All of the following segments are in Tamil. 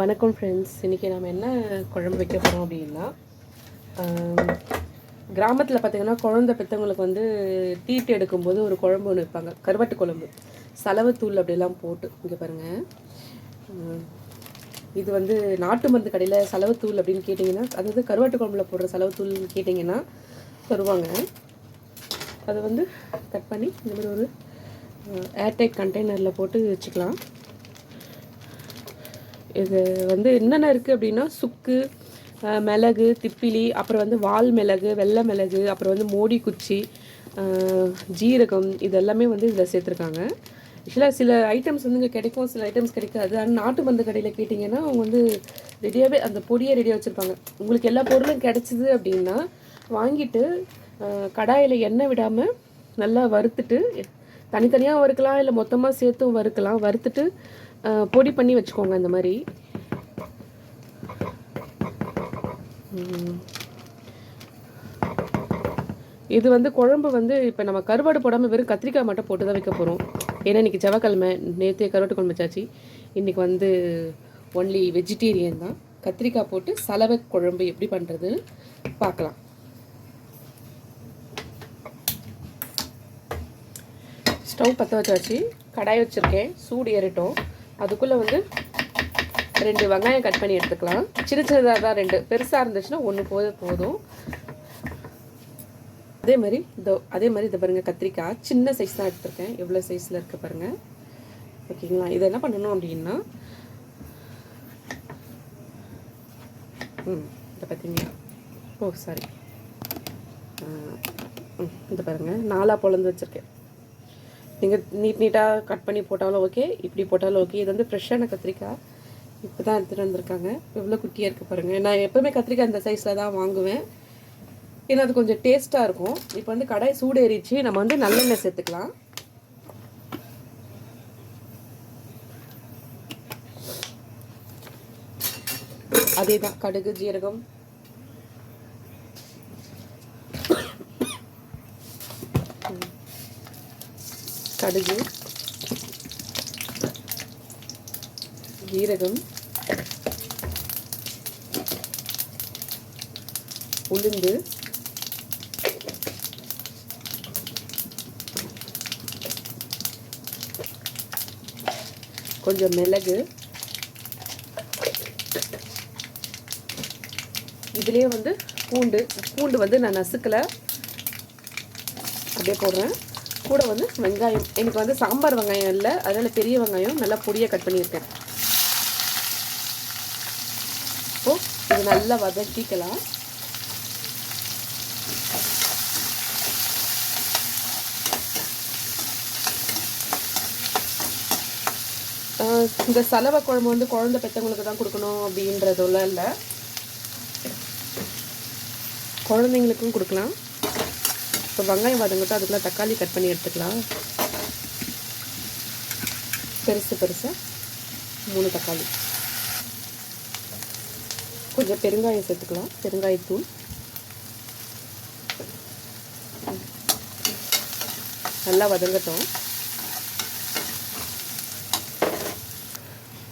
வணக்கம் ஃப்ரெண்ட்ஸ் இன்றைக்கி நம்ம என்ன குழம்பு வைக்க போகிறோம் அப்படின்னா கிராமத்தில் பார்த்திங்கன்னா குழந்தை பெற்றவங்களுக்கு வந்து தீட்டு எடுக்கும்போது ஒரு குழம்பு ஒன்று வைப்பாங்க. கருவாட்டு குழம்பு. செலவுத்தூள் அப்படிலாம் போட்டு இங்கே பாருங்கள் இது வந்து நாட்டு மருந்து கடையில் செலவுத்தூள் அப்படின்னு கேட்டிங்கன்னா அதாவது கருவாட்டு குழம்புல போடுற செலவுத்தூள்னு கேட்டிங்கன்னா தருவாங்க. அதை வந்து கட் பண்ணி இந்த மாதிரி ஒரு ஏர்டைட் கண்டெய்னரில் போட்டு வச்சுக்கலாம். இது வந்து என்னென்ன இருக்குது அப்படின்னா சுக்கு மிளகு திப்பிலி அப்புறம் வந்து வால் மிளகு வெள்ளை மிளகு அப்புறம் வந்து மோடி குச்சி ஜீரகம் இது எல்லாமே வந்து இதில் சேர்த்துருக்காங்க. ஆக்சுவலாக சில ஐட்டம்ஸ் வந்து இங்கே கிடைக்கும். சில ஐட்டம்ஸ் கிடைக்காது. ஆனால் நாட்டு மருந்து கடையில் கேட்டிங்கன்னா அவங்க வந்து ரெடியாகவே அந்த பொடியை ரெடியாக வச்சுருப்பாங்க. உங்களுக்கு எல்லா பொருளும் கிடச்சிது அப்படின்னா வாங்கிட்டு கடாயில் எண்ணெய் விடாமல் நல்லா வறுத்துட்டு தனித்தனியாக வறுக்கலாம் இல்லை மொத்தமாக சேர்த்தும் வறுக்கலாம். வறுத்துட்டு பொடி பண்ணி வச்சுக்கோங்க இந்த மாதிரி. இது வந்து குழம்பு வந்து இப்போ நம்ம கருவாடு போடாமல் வெறும் கத்திரிக்காய் மட்டும் போட்டு தான் வைக்க போகிறோம் ஏன்னா இன்றைக்கி செவ்வாய்க்கிழமை நேற்று கருவாட்டு குழம்பு வச்சாச்சு. இன்றைக்கி வந்து ஒன்லி வெஜிடேரியன் தான். கத்திரிக்காய் போட்டு சலவை குழம்பு எப்படி பண்ணுறதுன்னு பார்க்கலாம். ஸ்டவ் பற்ற வச்சாச்சு. கடாய் வச்சுருக்கேன். சூடு ஏறிட்டோம். அதுக்குள்ளே வந்து ரெண்டு வெங்காயம் கட் பண்ணி எடுத்துக்கலாம். சின்ன சின்னதாக தான் ரெண்டு. பெருசாக இருந்துச்சுன்னா ஒன்று போது போதும். அதே மாதிரி இந்த அதே மாதிரி இதை பாருங்கள் கத்திரிக்காய். சின்ன சைஸ் தான் எடுத்துருக்கேன். எவ்வளோ சைஸில் இருக்க பாருங்கள் ஓகேங்களா? இதை என்ன பண்ணணும் அப்படின்னா ம் இதை பார்த்தீங்களா? ஓ சாரி ம் இதை பாருங்கள் நாலாக பொழந்து வச்சுருக்கேன். நீங்கள் நீட் நீட்டாக கட் பண்ணி போட்டாலும் ஓகே இப்படி போட்டாலும் ஓகே இது வந்து ஃப்ரெஷ்ஷான கத்திரிக்காய். இப்போ தான் எடுத்துகிட்டு வந்திருக்காங்க எவ்வளோ குட்டியாக இருக்குது பாருங்கள் நான் எப்போவுமே கத்திரிக்காய் இந்த சைஸில் தான் வாங்குவேன். ஏன்னா அது கொஞ்சம் டேஸ்ட்டாக இருக்கும். இப்போ வந்து கடாய் சூடேறிச்சு. நம்ம வந்து நல்லெண்ணெய் சேர்த்துக்கலாம். அதே தான் கடுகு ஜீரகம். கடுகு ஜீரகம் உளுந்து கொஞ்சம் மிளகு. இதுலேயே வந்து பூண்டு பூண்டு வந்து நான் நசுக்கலை. அப்படியே போடுறேன். கூட வந்து வெங்காயம். எனக்கு வந்து சாம்பார் வெங்காயம் இல்லை. அதனால் பெரிய வெங்காயம் நல்லா பொடியாக கட் பண்ணியிருக்கேன். இப்போது இது நல்லா வதக்கிக்கலாம். இந்த சலவை குழம்பு வந்து குழந்தை பெற்றவங்களுக்கு தான் கொடுக்கணும் அப்படின்றதெல்லாம் இல்லை. குழந்தைங்களுக்கும் கொடுக்கலாம். இப்போ வெங்காயம் வதங்கட்டும் அதுக்குள்ள தக்காளி கட் பண்ணி எடுத்துக்கலாம். பெருசு பெருசாக மூணு தக்காளி. கொஞ்சம் பெருங்காயம் சேர்த்துக்கலாம். பெருங்காயத்தூள். நல்லா வதங்கட்டும்.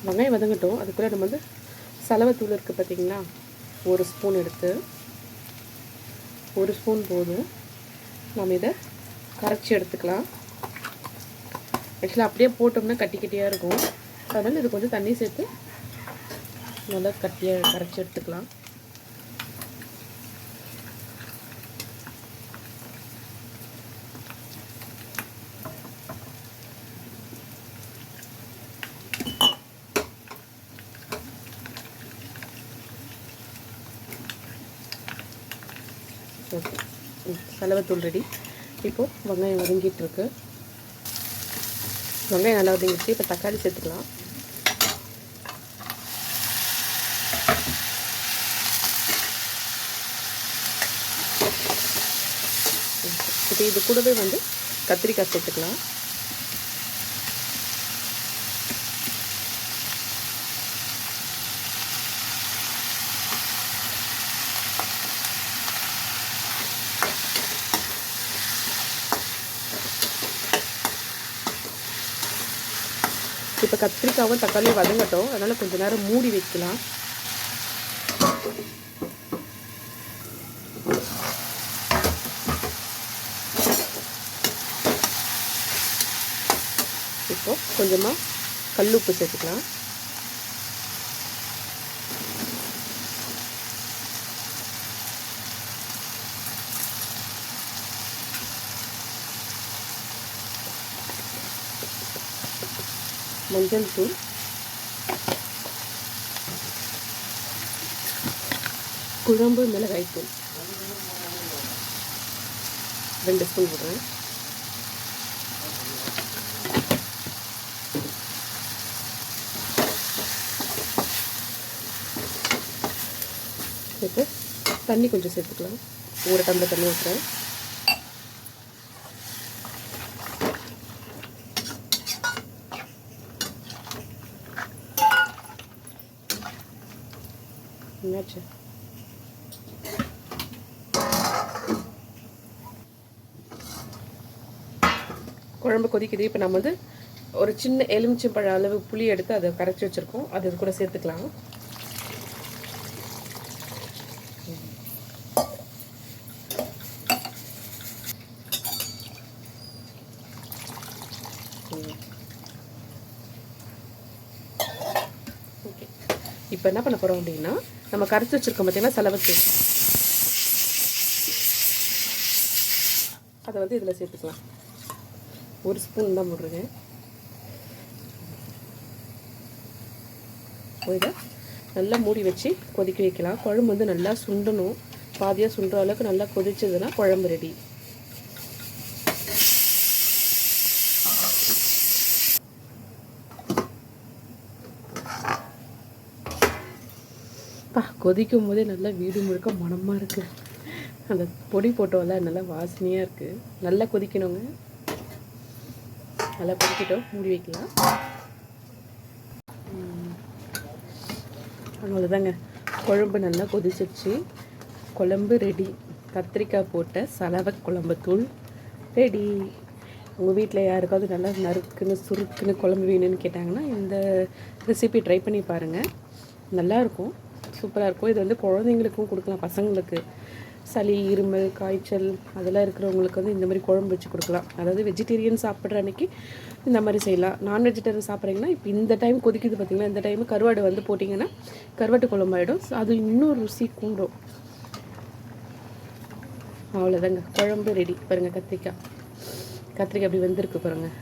வெங்காயம் வதங்கட்டும். அதுக்குள்ளே நம்ம வந்து சலவைத்தூள் இருக்குது பார்த்தீங்களா ஒரு ஸ்பூன் எடுத்து ஒரு ஸ்பூன் போதும். நம்ம இதை கரைச்சி எடுத்துக்கலாம். ஆக்சுவலாக அப்படியே போட்டோம்னா கட்டி கட்டியாக இருக்கும். அதனால் இது கொஞ்சம் தண்ணி சேர்த்து நல்லா கட்டியாக கரைச்சி எடுத்துக்கலாம். ஓகே சலவைத்தூள் ரெடி. இப்போது வெங்காயம் வதங்கிட்டுருக்கு. வெங்காயம் நல்லா வதங்கிடுச்சு. இப்போ தக்காளி சேர்த்துக்கலாம். இப்போ இது கூடவே வந்து கத்திரிக்காய் சேர்த்துக்கலாம். இப்போ கத்திரிக்காவும் தக்காளியும் வதங்கட்டும். அதனால் கொஞ்சம் நேரம் மூடி வைக்கலாம். இப்போ கொஞ்சமாக கல்லுப்பு சேர்த்துக்கலாம். மஞ்சள் தூள். குழம்பு மிளகாய் தூள். ரெண்டு ஸ்பூன் போடுறேன். சேர்த்து தண்ணி கொஞ்சம் சேர்த்துக்கலாம். ஒரு டம்ளர் தண்ணி ஊற்றுறேன் என்னாச்சு குழம்பு கொதிக்குது. இப்போ நம்ம வந்து ஒரு சின்ன எலுமிச்சம்பழ அளவு புளி எடுத்து அதை கரைச்சி வச்சுருக்கோம். அது இது கூட சேர்த்துக்கலாம். ஓகே இப்போ என்ன பண்ண போகிறோம் அப்படின்னா நம்ம கரைச்சி வச்சுருக்கோம் பார்த்திங்கன்னா செலவுக்கு அதை வந்து இதில் சேர்த்துக்கலாம். ஒரு ஸ்பூன் தான் போடுறேங்க இதை நல்லா மூடி வச்சு கொதிக்க வைக்கலாம். குழம்பு வந்து நல்லா சுண்டணும். பாதியாக சுண்டுற அளவுக்கு நல்லா கொதிச்சதுன்னா குழம்பு ரெடி கொதிக்கும் போதே நல்லா வீடு முழுக்க மணமாக இருக்குது அந்த பொடி போட்டோம்ல நல்லா வாசனையாக இருக்குது நல்லா கொதிக்கணுங்க. நல்லா கொதிக்கிட்டோம். மூடி வைக்கலாம். அவ்வளோதாங்க குழம்பு நல்லா கொதிச்சிருச்சு. குழம்பு ரெடி கத்திரிக்காய் போட்ட சலவை குழம்பு தூள் ரெடி உங்கள் வீட்டில் யாருக்காவது நல்லா நறுக்குன்னு சுருக்குன்னு குழம்பு வேணும்னு கேட்டாங்கன்னா இந்த ரெசிபி ட்ரை பண்ணி பாருங்கள் நல்லாயிருக்கும் சூப்பராக இருக்கும். இது வந்து குழந்தைங்களுக்கும் கொடுக்கலாம். பசங்களுக்கு சளி இருமல் காய்ச்சல் அதெல்லாம் இருக்கிறவங்களுக்கு வந்து இந்த மாதிரி குழம்பு வச்சு கொடுக்கலாம். அதாவது வெஜிடேரியன் சாப்பிட்ற அன்னைக்கு இந்த மாதிரி செய்யலாம். நான் வெஜிடேரியன் சாப்பிட்றீங்கன்னா இப்போ இந்த டைம் கொதிக்குது பார்த்தீங்கன்னா இந்த டைம் கருவாடு வந்து போட்டிங்கன்னா கருவாட்டு குழம்பு ஆகிடும் அது இன்னும் ருசி கூடும். அவ்வளோதாங்க குழம்பு ரெடி பாருங்கள் கத்திரிக்காய். கத்திரிக்காய் அப்படி வந்திருக்கு பாருங்கள்